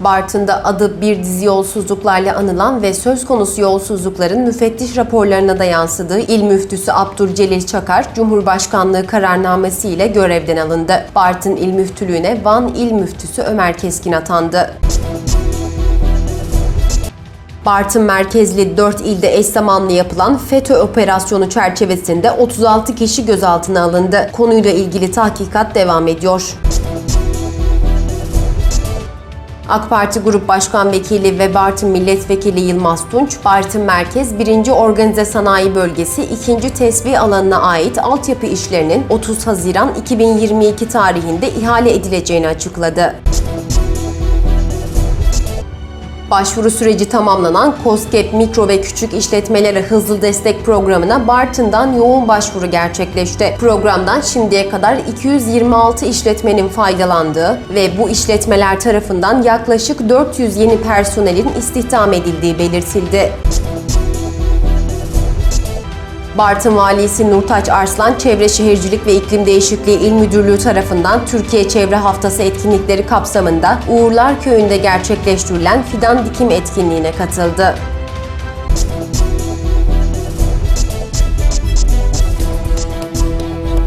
Bartın'da adı bir dizi yolsuzluklarla anılan ve söz konusu yolsuzlukların müfettiş raporlarına da yansıdığı İl Müftüsü Abdülcelil Çakar, Cumhurbaşkanlığı kararnamesi ile görevden alındı. Bartın İl Müftülüğüne Van İl Müftüsü Ömer Keskin atandı. Bartın merkezli 4 ilde eş zamanlı yapılan FETÖ operasyonu çerçevesinde 36 kişi gözaltına alındı. Konuyla ilgili tahkikat devam ediyor. AK Parti Grup Başkan Vekili ve Bartın Milletvekili Yılmaz Tunç, Bartın Merkez 1. Organize Sanayi Bölgesi 2. Tesbih alanına ait altyapı işlerinin 30 Haziran 2022 tarihinde ihale edileceğini açıkladı. Başvuru süreci tamamlanan COSGAP mikro ve küçük işletmelere hızlı destek programına Bartın'dan yoğun başvuru gerçekleşti. Programdan şimdiye kadar 226 işletmenin faydalandığı ve bu işletmeler tarafından yaklaşık 400 yeni personelin istihdam edildiği belirtildi. Bartın Valisi Nurtaç Arslan, Çevre Şehircilik ve İklim Değişikliği İl Müdürlüğü tarafından Türkiye Çevre Haftası etkinlikleri kapsamında Uğurlar Köyü'nde gerçekleştirilen fidan dikim etkinliğine katıldı.